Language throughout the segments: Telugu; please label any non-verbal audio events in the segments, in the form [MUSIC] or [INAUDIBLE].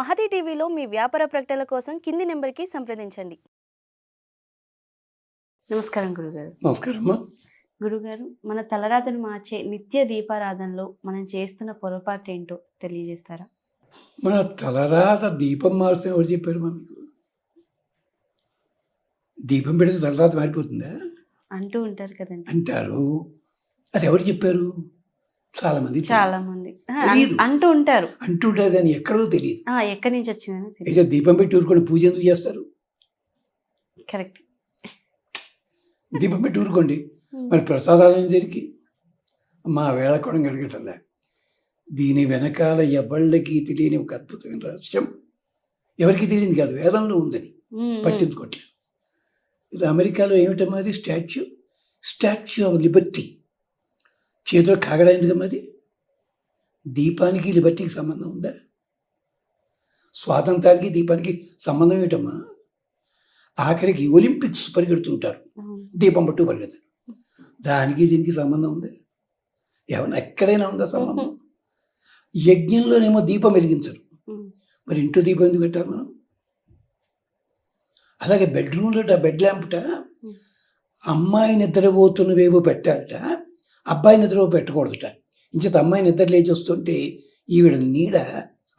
మహతి టీవీలో మీ వ్యాపార ప్రకటనల కోసం కింది నెంబర్కి సంప్రదించండి. నమస్కారం గురుగారు. నమస్కారం అమ్మా గురుగారు మన తలరాతను మార్చే నిత్య దీపారాధనలో మనం చేస్తున్న పొరపాటు ఏంటో తెలియజేస్తారా? మన తలరాత దీపం మార్చే ఎవరు చెప్పారు మా మీకు? దీపం పెడితే తలరాత మారిపోతుందా? అంటూ ఉంటారు కదండి. అంటారు. అది ఎవరు చెప్పారు? చాలా మంది. చాలా మంది అన్- తెలీదు. అంటూ ఉంటారు. అంటుంటారు కానీ ఎక్కడో తెలియదు ఎక్కడి నుంచి వచ్చిందని అయితే దీపం పెట్టి ఊరుకోండి పూజ ఎందుకు చేస్తారు? కరెక్ట్. దీపం పెట్టి ఊరుకోండి. మరి ప్రసాదాలు దేనికి? మా వేళ కూడా గడగటలే దీని వెనకాల ఎవళ్ళకి తెలియని ఒక అద్భుతమైన రహస్యం. ఎవరికి తెలియదు కాదు వేదంలో ఉందని. పట్టించుకోవట్లేదు ఇది అమెరికాలో ఏమిటమ్మా అది స్టాచ్యూ? Statue of Liberty. చేతిలో కాగడైందిగా అది దీపానికి లిబర్టీకి సంబంధం ఉందా? స్వాతంత్రానికి దీపానికి సంబంధం ఏమిటమ్మా? ఆఖరికి ఒలింపిక్స్ పరిగెడుతుంటారు. దీపం పట్టు పరిగెడతారు. దానికి దీనికి సంబంధం ఉంది? ఏమన్నా ఎక్కడైనా ఉందా సంబంధం? యజ్ఞంలోనేమో దీపం వెలిగించరు. మరి ఇంట్లో దీపం ఎందుకు పెట్టారు మనం? అలాగే బెడ్రూమ్లో బెడ్ ల్యాంప్ట అమ్మాయి నిద్రపోతున్నవేవో పెట్టాలట. అబ్బాయి నిద్ర పెట్టకూడదుట. ఇంచేత అమ్మాయి నిద్ర లేచి వస్తుంటే ఈవిడ నీడ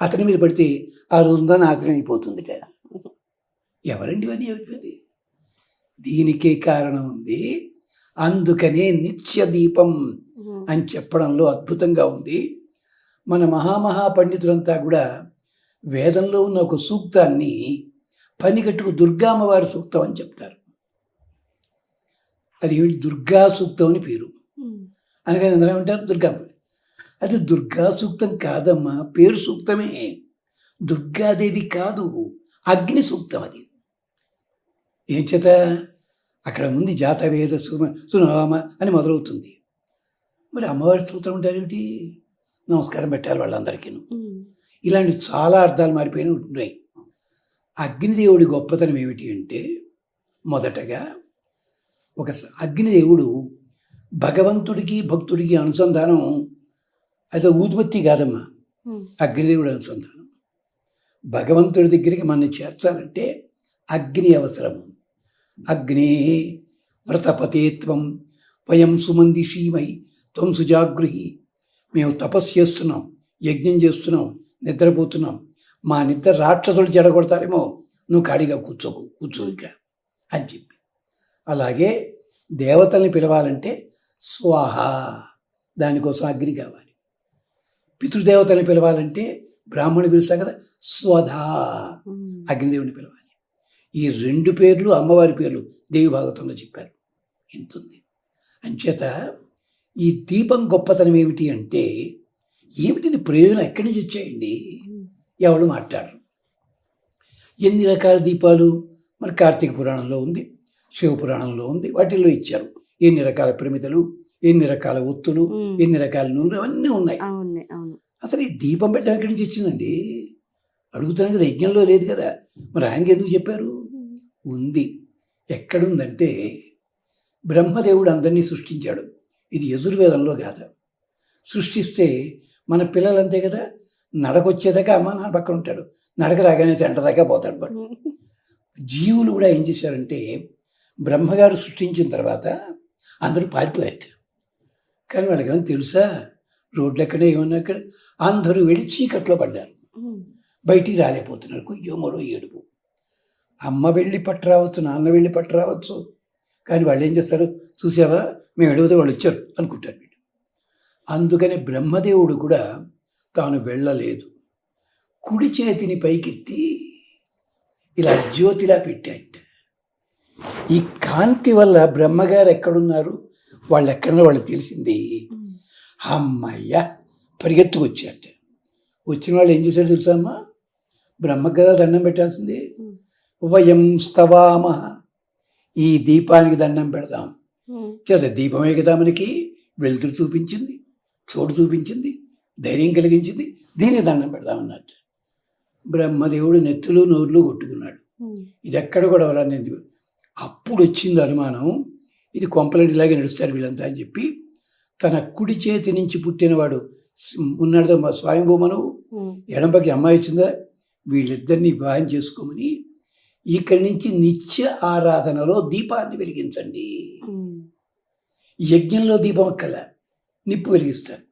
అతని మీద పడితే ఆ రోజుందా నాశనం అయిపోతుందిట. ఎవరండి ఇవన్నీ చెప్పింది దీనికే కారణం ఉంది. అందుకనే నిత్య దీపం అని చెప్పడంలో అద్భుతంగా ఉంది. మన మహామహా పండితులంతా కూడా వేదంలో ఉన్న ఒక సూక్తాన్ని పనిగట్టుకు దుర్గామ్మవారి సూక్తం అని చెప్తారు. అది ఏమిటి? దుర్గా సూక్తం అని పేరు. అనగానే అందరూ ఏమంటారు? దుర్గామ్మ అది దుర్గా సూక్తం కాదమ్మా పేరు సూక్తమే. దుర్గాదేవి కాదు అగ్ని సూక్తం అది. ఏం చేత? అక్కడ ముందు జాతవేద సుమ సునామ అని మొదలవుతుంది. మరి అమ్మవారి సూత్రం ఉంటారేమిటి నమస్కారం పెట్టాలి వాళ్ళందరికీ ఇలాంటి చాలా అర్థాలు మారిపోయిన ఉన్నాయి అగ్నిదేవుడి గొప్పతనం ఏమిటి అంటే మొదటగా ఒక అగ్నిదేవుడు భగవంతుడికి భక్తుడికి అనుసంధానం అయితే ఊదుబత్తి కాదమ్మా. అగ్నిదేవుడి అనుసంధానం. భగవంతుడి దగ్గరికి మనని చేర్చాలంటే అగ్ని అవసరము. అగ్నే వ్రతపతేత్వం వయం సుమందిషీమై త్వం సుజాగృహి. మేము తపస్సు చేస్తున్నాం యజ్ఞం చేస్తున్నాం నిద్రపోతున్నాం. మా నిద్ర రాక్షసులు చెడగొడతారేమో నువ్వు ఖాళీగా కూర్చోకు కూర్చో ఇక అని చెప్పి. అలాగే దేవతల్ని పిలవాలంటే స్వాహ. దానికోసం అగ్ని కావాలి. పితృదేవతల్ని పిలవాలంటే బ్రాహ్మణి పిలుస్తా కదా స్వధా. అగ్నిదేవుని పిలవాలి. ఈ రెండు పేర్లు అమ్మవారి పేర్లు దేవి భాగవతంలో చెప్పారు. ఎంతుంది అంచేత ఈ దీపం గొప్పతనం ఏమిటి అంటే ఏమిటి నీ ప్రయోజనం ఎక్కడి నుంచి వచ్చాయండి? ఎవరు మాట్లాడరు. ఎన్ని రకాల దీపాలు? మరి కార్తీక పురాణంలో ఉంది శివ పురాణంలో ఉంది వాటిల్లో ఇచ్చారు. ఎన్ని రకాల ప్రమిదలు ఎన్ని రకాల ఒత్తులు ఎన్ని రకాల నూనెలు అవన్నీ ఉన్నాయి. అసలు ఈ దీపం పెట్టడం ఎక్కడి నుంచి వచ్చిందండి? అడుగుతాను కదా యజ్ఞంలో లేదు కదా. మరి ఆయనకి ఎందుకు చెప్పారు? ఉంది. ఎక్కడుందంటే బ్రహ్మదేవుడు అందరినీ సృష్టించాడు. ఇది యజుర్వేదంలో కాదు. సృష్టిస్తే మన పిల్లలు అంతే కదా. నడకొచ్చేదాకా అమ్మ నాన్న పక్కన ఉంటాడు. నడక రాగానే దాకా పోతాడు వాడు. జీవులు కూడా ఏం చేశారంటే బ్రహ్మగారు సృష్టించిన తర్వాత అందరూ పారిపోయారు. కానీ వాళ్ళకి ఏమైనా తెలుసా? రోడ్లు ఎక్కడ ఏమన్నా అక్కడ అందరూ వెళ్ళి చీకట్లో పడ్డారు. బయటికి రాలేకపోతున్నారు. కొయ్యో మరో ఏడుపు. అమ్మ వెళ్ళి పట్టు రావచ్చు నాన్న వెళ్ళి పట్టు రావచ్చు కానీ వాళ్ళు ఏం చేస్తారు? చూసావా? మేము ఎడిగితే వాళ్ళు వచ్చారు అనుకుంటారు వీళ్ళు. అందుకని బ్రహ్మదేవుడు కూడా తాను వెళ్ళలేదు. కుడి చేతిని పైకెత్తి ఇలా జ్యోతిలా పెట్టాట ఈ కాంతి వల్ల బ్రహ్మగారు ఎక్కడున్నారు? వాళ్ళు ఎక్కడున్నా వాళ్ళు తెలిసింది. అమ్మయ్య! పరిగెత్తుకొచ్చాట. వచ్చిన వాళ్ళు ఏం చేశారు తెలుసా అమ్మా? బ్రహ్మకు కదా దండం పెట్టాల్సింది. వయం స్తవామ ఈ దీపానికి దండం పెడదాం. చేత దీపమే కదా మనకి. వెలుతురు చూపించింది. చోటు చూపించింది. ధైర్యం కలిగించింది. దీనికి దండం పెడదాం అన్నట్టు. బ్రహ్మదేవుడు నెత్తులు నోర్లు కొట్టుకున్నాడు. ఇది ఎక్కడ కూడా వెళ్ళలేదు అప్పుడు వచ్చింది అనుమానం ఇది కొంపలడిలాగే నడుస్తారు వీళ్ళంతా అని చెప్పి తన కుడి చేతి నుంచి పుట్టినవాడు ఉన్నాడు మా స్వయంభూమను ఎడంపకి అమ్మాయి వచ్చిందా వీళ్ళిద్దరిని వివాహం చేసుకోమని ఇక్కడి నుంచి నిత్య ఆరాధనలో దీపాన్ని వెలిగించండి. యజ్ఞంలో దీపం అక్కల నిప్పు వెలిగిస్తారు.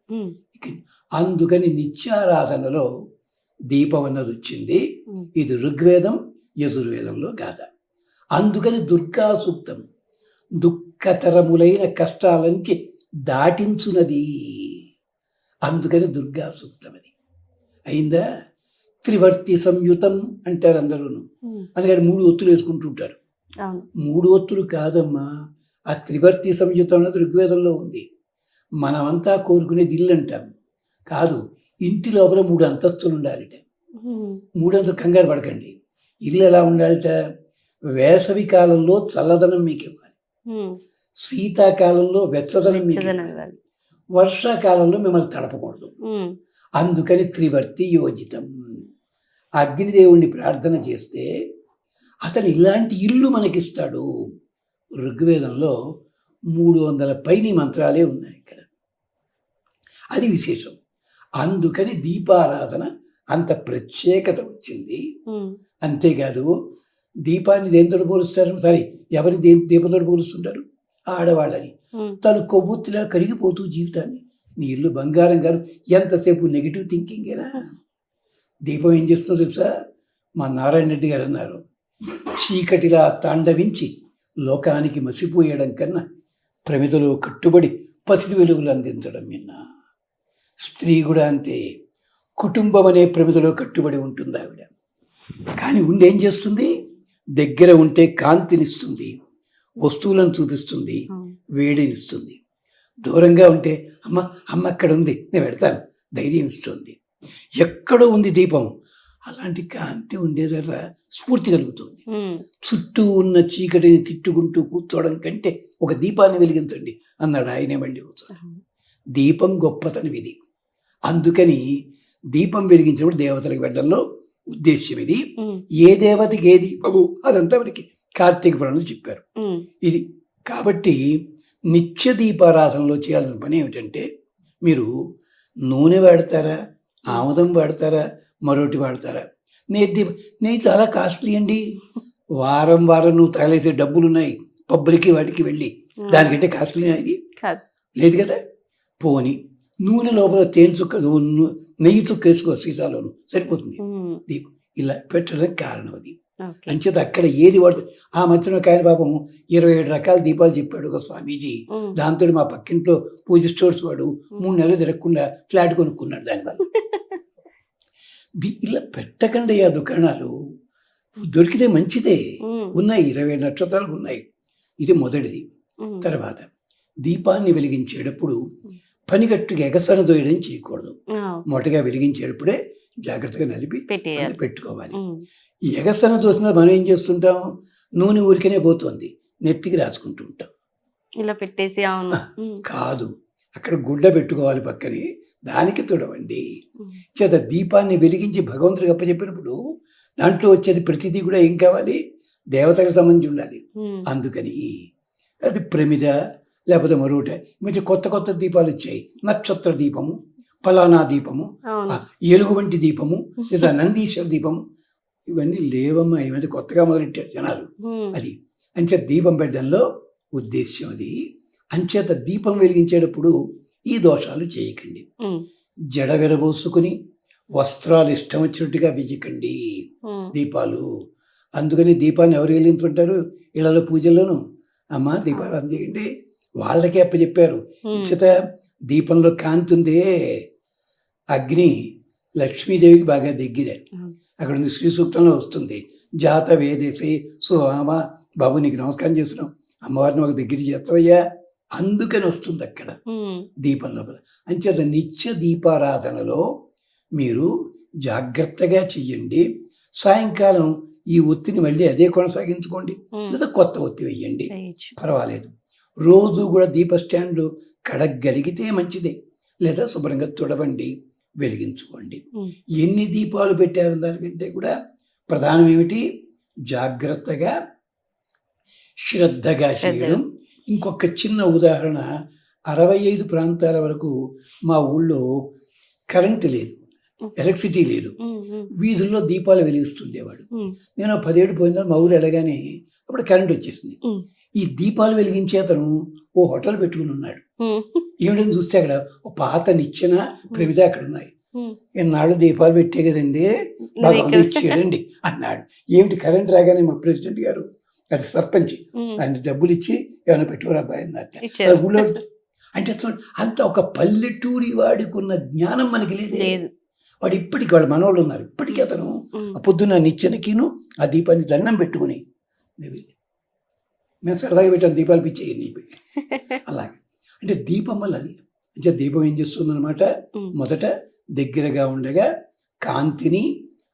అందుకని నిత్యారాధనలో దీపం అన్నది వచ్చింది. ఇది ఋగ్వేదం యజుర్వేదంలో గాథ. అందుకని దుర్గా సూక్తం దుఃఖతరములైన కష్టాలనికి దాటించునది. అందుకని దుర్గా సూక్తం అది. అయిందా? త్రివర్తి సంయుతం అంటారు అందరూను. ఉమ్, అందుకని మూడు ఒత్తులు వేసుకుంటుంటారు మూడు ఒత్తులు కాదమ్మా ఆ త్రివర్తి సంయుతం అన్నది ఋగ్వేదంలో ఉంది. మనమంతా కోరుకునేది ఇల్లు అంటాం. కాదు ఇంటి లోపల మూడు అంతస్తులు ఉండాలిట. ఉమ్, మూడు అంతస్తులు కంగారు పడకండి. ఇల్లు ఎలా ఉండాలిట? వేసవి కాలంలో చల్లదనం మీకు ఇవ్వాలి. శీతాకాలంలో వెచ్చదనం మీకు ఇవ్వాలి. వర్షాకాలంలో మిమ్మల్ని తడపకూడదు. అందుకని త్రివర్తి యోజితం. అగ్నిదేవుణ్ణి ప్రార్థన చేస్తే అతను ఇలాంటి ఇల్లు మనకిస్తాడు. ఋగ్వేదంలో మూడు వందల పైన మంత్రాలే ఉన్నాయి ఇక్కడ. అది విశేషం. అందుకని దీపారాధన అంత ప్రత్యేకత వచ్చింది. అంతేకాదు దీపాన్ని దేనితో పోలుస్తారు? సరే ఎవరి దే దీపంతో పోలుస్తుంటారు? ఆడవాళ్ళని. తను కొవ్వొత్తిలా కరిగిపోతూ జీవితాన్ని. నీ ఇల్లు బంగారం గారు ఎంతసేపు నెగిటివ్ థింకింగేనా దీపం ఏం చేస్తుందో తెలుసా? మా నారాయణ రెడ్డి గారు అన్నారు. చీకటిలా తాండవించి లోకానికి మసిపోయడం కన్నా ప్రమిదలో కట్టుబడి పసిడి వెలుగులు అందించడం విన్నా స్త్రీ కూడా అంతే. కుటుంబం అనే ప్రమిదలో కట్టుబడి ఉంటుంది ఆవిడ కానీ ఉండి ఏం చేస్తుంది? దగ్గర ఉంటే కాంతినిస్తుంది వస్తువులను చూపిస్తుంది. వేడినిస్తుంది. దూరంగా ఉంటే అమ్మ అమ్మ అక్కడ ఉంది నేను పెడతాను ధైర్యం ఇస్తుంది ఎక్కడో ఉంది దీపం అలాంటి కాంతి ఉండేదల్లా స్ఫూర్తి కలుగుతుంది. చుట్టూ ఉన్న చీకటిని తిట్టుకుంటూ కూర్చోవడం కంటే ఒక దీపాన్ని వెలిగించండి అన్నాడు ఆయనే మళ్ళీ అవును. దీపం గొప్పతనం ఇది. అందుకని దీపం వెలిగించినప్పుడు దేవతలకు పెట్టడంలో ఉద్దేశ్యం ఇది ఏ దేవతకి ఏ దీపము అదంతా మనకి కార్తీక పురాణంలో చెప్పారు. ఇది కాబట్టి నిత్య దీపారాధనలో చేయాల్సిన పని ఏమిటంటే మీరు నూనె వాడతారా ఆముదం వాడతారా మరొకటి వాడతారా? నెయ్యి దీప నెయ్యి చాలా కాస్ట్లీ అండి. వారం వారం నువ్వు తగలేసే డబ్బులు ఉన్నాయి పబ్బులకి వాటికి వెళ్ళి. దానికంటే కాస్ట్లీ ఇది. లేదు కదా? పోని నూనె లోపల తేనె చుక్క నెయ్యి చుక్క వేసుకో సీసాలోను సరిపోతుంది. దీపం. ఇలా పెట్టడానికి కారణం అది. అంచేత అక్కడ ఏది వాడుతుంది ఆ మధ్యన ఒక ఆయన పాపం ఇరవై ఏడు రకాల దీపాలు చెప్పాడు ఒక స్వామీజీ. దాంతో మా పక్కింట్లో పూజ స్టోర్స్ వాడు మూడు నెలలు తిరగకుండా ఫ్లాట్ కొనుక్కున్నాడు దానివల్ల [LAUGHS] ఇలా పెట్టకండి ఆ దుకాణాలు. దొరికితే మంచిదే. ఉన్నాయి ఇరవై ఏడు నక్షత్రాలు ఉన్నాయి. ఇది మొదటిది. తర్వాత దీపాన్ని వెలిగించేటప్పుడు పనిగట్టుగా ఎగసన దోయడం చేయకూడదు. ఆ, మొదటగా వెలిగించేటప్పుడే జాగ్రత్తగా నలిపి పెట్టుకోవాలి. ఈ ఎగసన దోసిన మనం ఏం చేస్తుంటాం? నూనె ఊరికనే పోతుంది. నెత్తికి రాసుకుంటూ ఉంటాం. ఇలా పెట్టేసి అవును. కాదు. అక్కడ గుడ్డ పెట్టుకోవాలి పక్కని. దానికి తుడవండి. చేత దీపాన్ని వెలిగించి భగవంతుడికి అప్పచెప్పినప్పుడు దాంట్లో వచ్చేది ప్రతిదీ కూడా ఏం కావాలి? దేవతకు సంబంధించి ఉండాలి. అందుకని అది ప్రమిద లేకపోతే మరొకటి మధ్య కొత్త కొత్త దీపాలు వచ్చాయి. నక్షత్ర దీపము ఫలానా దీపము ఎలుగు వంటి దీపము లేదా నందీశ్వర దీపము ఇవన్నీ లేవమ్మా. ఈ మధ్య కొత్తగా మొదలెట్టారు జనాలు. అది అంచేత దీపం పెట్టడంలో ఉద్దేశ్యం అది. అంచేత దీపం వెలిగించేటప్పుడు ఈ దోషాలు చేయకండి. జడ విరబోసుకుని వస్త్రాలు ఇష్టం వచ్చినట్టుగా వెయ్యకండి దీపాలు. అందుకని దీపాన్ని ఎవరు వెలిగించుకుంటారు? ఇళ్ళలో పూజల్లోనూ. అమ్మ దీపారాధన చేయండి. వాళ్ళకే అప్పచెప్పారు. ఉమ్, చేత దీపంలో కాంతి ఉందే అగ్ని లక్ష్మీదేవికి బాగా దగ్గరే. అక్కడ ఉంది శ్రీ సూక్తంలో వస్తుంది. జాత వేదేసి సో అమ్మ బాబు నీకు నమస్కారం చేస్తున్నాం. అమ్మవారిని ఒక దగ్గర చేస్తావయ్యా? అందుకని వస్తుంది అక్కడ దీపం లోపల. అంచేత నిత్య దీపారాధనలో మీరు జాగ్రత్తగా చెయ్యండి. సాయంకాలం ఈ ఒత్తిని మళ్ళీ అదే కొనసాగించుకోండి. లేదా కొత్త ఒత్తి వెయ్యండి. పర్వాలేదు. రోజు కూడా దీప స్టాండ్లు కడగలిగితే మంచిదే. లేదా శుభ్రంగా తుడవండి వెలిగించుకోండి. ఎన్ని దీపాలు పెట్టారు దానికంటే కూడా ప్రధానం ఏమిటి జాగ్రత్తగా శ్రద్ధగా చేయడం. ఇంకొక చిన్న ఉదాహరణ అరవై ఐదు ప్రాంతాల వరకు మా ఊళ్ళో కరెంటు లేదు ఎలక్ట్రిసిటీ లేదు. వీధుల్లో దీపాలు వెలిగిస్తుండేవాడు. నేను పదిహేడు పోయిన మా ఊరు వెళ్ళగానే అప్పుడు కరెంట్ వచ్చేసింది. ఈ దీపాలు వెలిగించే అతను ఓ హోటల్ పెట్టుకుని ఉన్నాడు. ఏమిటని చూస్తే అక్కడ ఓ పాత నిచ్చెన ప్రవిధ అక్కడ ఉన్నాయి. ఈనాడు దీపాలు పెట్టే కదండి. నాకు ఇచ్చేయండి అన్నాడు. ఏమిటి కరెంట్ రాగానే మా ప్రెసిడెంట్ గారు అది సర్పంచ్ ఆయన డబ్బులు ఇచ్చి ఏమైనా పెట్టుకురా అన్నట్ట ఇచ్చారు. ఊళ్ళో అంటే చూడండి అంత ఒక పల్లెటూరి వాడికి ఉన్న జ్ఞానం మనకి లేదే. వాడు ఇప్పటికి వాళ్ళ మనవాళ్ళు ఉన్నారు. ఇప్పటికీ అతను పొద్దున్న నిచ్చెనకిను ఆ దీపాన్ని దండం పెట్టుకుని దేవి మేము సరదాగా పెట్టాం దీపాలు పిచ్చేయండి అలాగే. అంటే దీపం వల్ల అది. అంటే దీపం ఏం చేస్తుంది అనమాట ఉమ్, మొదట దగ్గరగా ఉండగా కాంతిని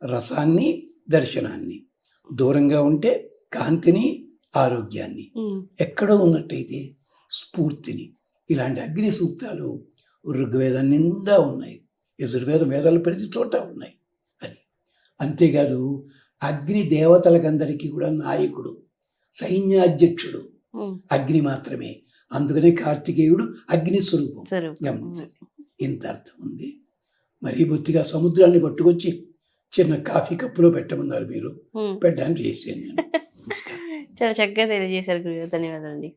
రసాన్ని దర్శనాన్ని. దూరంగా ఉంటే కాంతిని ఆరోగ్యాన్ని. ఎక్కడో ఉన్నట్టయితే స్ఫూర్తిని. ఇలాంటి అగ్ని సూక్తాలు ఋగ్వేదం నిండా ఉన్నాయి. యజుర్వేదం వేదాలు ప్రతి చోట ఉన్నాయి. అది. అంతేకాదు అగ్ని దేవతలకందరికీ కూడా నాయకుడు సైన్యాధ్యక్షుడు. అగ్ని మాత్రమే. అందుకనే కార్తికేయుడు అగ్ని స్వరూపం. గమనించండి. ఇంత అర్థం ఉంది. మరీ బొత్తిగా సముద్రాన్ని పట్టుకొచ్చి చిన్న కాఫీ కప్పులో పెట్టమన్నారు మీరు. పెట్టడానికి చేసాను నేను. [LAUGHS] చాలా చక్కగా తెలియజేశారు గురుగారు. ధన్యవాదాలండి